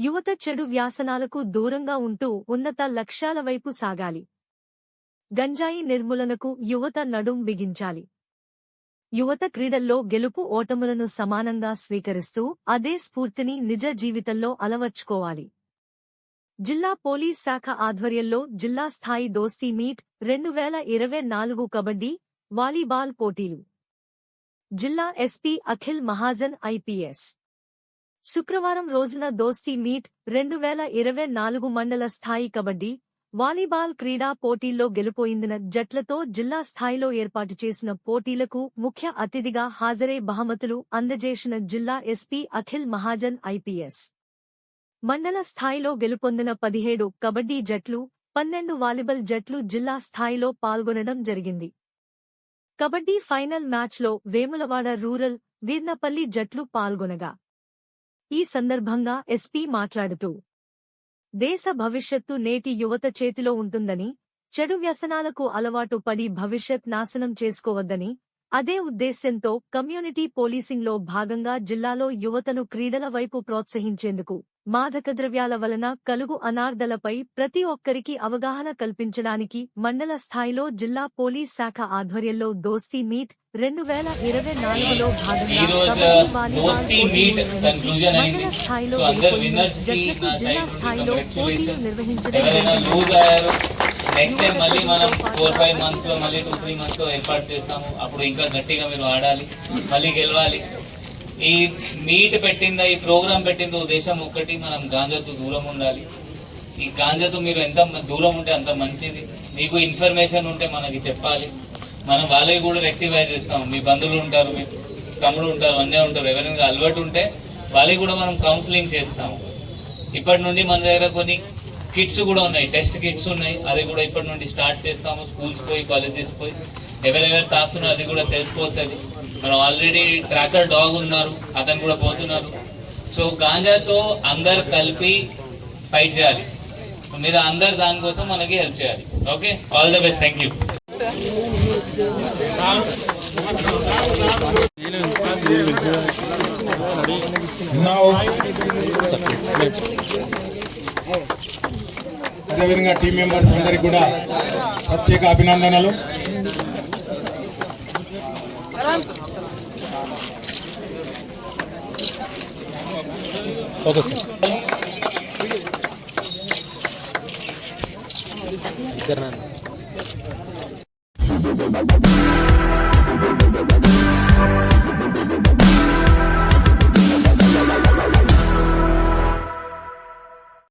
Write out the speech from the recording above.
యువత చెడు వ్యాసనాలకు దూరంగా ఉంటూ ఉన్నత లక్ష్యాల వైపు సాగాలి. గంజాయి నిర్మూలనకు యువత నడుం బిగించాలి. యువత క్రీడల్లో గెలుపు ఓటములను సమానంగా స్వీకరిస్తూ అదే స్ఫూర్తిని నిజ జీవితంలో అలవర్చుకోవాలి. జిల్లా పోలీస్ శాఖ ఆధ్వర్యంలో జిల్లా స్థాయి దోస్తీ మీట్ రెండు వేల ఇరవై నాలుగు కబడ్డీ వాలీబాల్ పోటీలు. జిల్లా ఎస్పీ అఖిల్ మహాజన్ ఐపీఎస్. శుక్రవారం రోజున దోస్తీ మీట్ రెండు వేల ఇరవై నాలుగు మండల స్థాయి కబడ్డీ వాలీబాల్ క్రీడా పోటీల్లో గెలుపోయిందిన జట్లతో జిల్లా స్థాయిలో ఏర్పాటు చేసిన పోటీలకు ముఖ్య అతిథిగా హాజరై బహుమతులు అందజేసిన జిల్లా ఎస్పీ అఖిల్ మహాజన్ ఐపీఎస్. మండల స్థాయిలో గెలుపొందిన పదిహేడు కబడ్డీ జట్లు పన్నెండు వాలీబాల్ జట్లు జిల్లా స్థాయిలో పాల్గొనడం జరిగింది. కబడ్డీ ఫైనల్ మ్యాచ్లో వేములవాడ రూరల్ వీర్నపల్లి జట్లు పాల్గొనగా ఈ సందర్భంగా ఎస్పీ మాట్లాడుతూ దేశ భవిష్యత్తు నేటి యువత చేతిలో ఉంటుందని చెడు వ్యసనాలకు అలవాటు పడి భవిష్యత్ నాశనం చేసుకోవద్దని అదే ఉద్దేశ్యంతో కమ్యూనిటీ పోలీసింగ్లో భాగంగా జిల్లాలో యువతను క్రీడల వైపు ప్రోత్సహించేందుకు మాదక ద్రవ్యాల వలన కలుగు అనార్దలపై ప్రతి ఒక్కరికి అవగాహన కల్పించడానికి మండల స్థాయిలో జిల్లా పోలీస్ శాఖ ఆధ్వర్యంలో దోస్తీ మీట్ రెండు వేల ఇరవై నాలుగులో మండల స్థాయిలో జట్లకు జిల్లా స్థాయిలో పోటీలు నిర్వహించడం నెక్స్ట్ టైం మళ్ళీ మనం ఫోర్ ఫైవ్ మంత్స్లో మళ్ళీ టూ త్రీ మంత్స్లో ఏర్పాటు చేస్తాము. అప్పుడు ఇంకా గట్టిగా మీరు ఆడాలి మళ్ళీ గెలవాలి. ఈ మీట్ పెట్టిందా ఈ ప్రోగ్రామ్ పెట్టిందో ఉద్దేశం ఒక్కటి మనం గాంజాతో దూరం ఉండాలి. ఈ గాంజాతో మీరు ఎంత దూరం ఉంటే అంత మంచిది. మీకు ఇన్ఫర్మేషన్ ఉంటే మనకి చెప్పాలి. మనం వాళ్ళకి కూడా రెక్టిఫై చేస్తాం. మీ బంధువులు ఉంటారు మీ తమ్ముడు ఉంటారు అన్నీ ఉంటారు ఎవరైనా అలవాటు ఉంటే వాళ్ళకి కూడా మనం కౌన్సిలింగ్ చేస్తాము ఇప్పటి నుండి మన దగ్గర కొన్ని కిట్స్ కూడా ఉన్నాయి. టెస్ట్ కిట్స్ ఉన్నాయి. అది కూడా ఇప్పటి నుండి స్టార్ట్ చేస్తాము. స్కూల్స్ పోయి కాలేజెస్ పోయి. ఎవరెవరు తాకుతున్నారు అది కూడా తెలుసుకోవచ్చు మనం ఆల్రెడీ ట్రాకర్ డాగ్ ఉన్నారు అతను కూడా పోతున్నారు. సో గాంజాతో అందరు కలిపి ఫైట్ చేయాలి. మీరు అందరు దానికోసం మనకి హెల్ప్ చేయాలి. Okay all the best thank you అదేవిధంగా టీం మెంబర్స్ అందరికి కూడా ప్రత్యేక అభినందనలు. ఓకే సార్ ఇద్దరు నాన్న Thank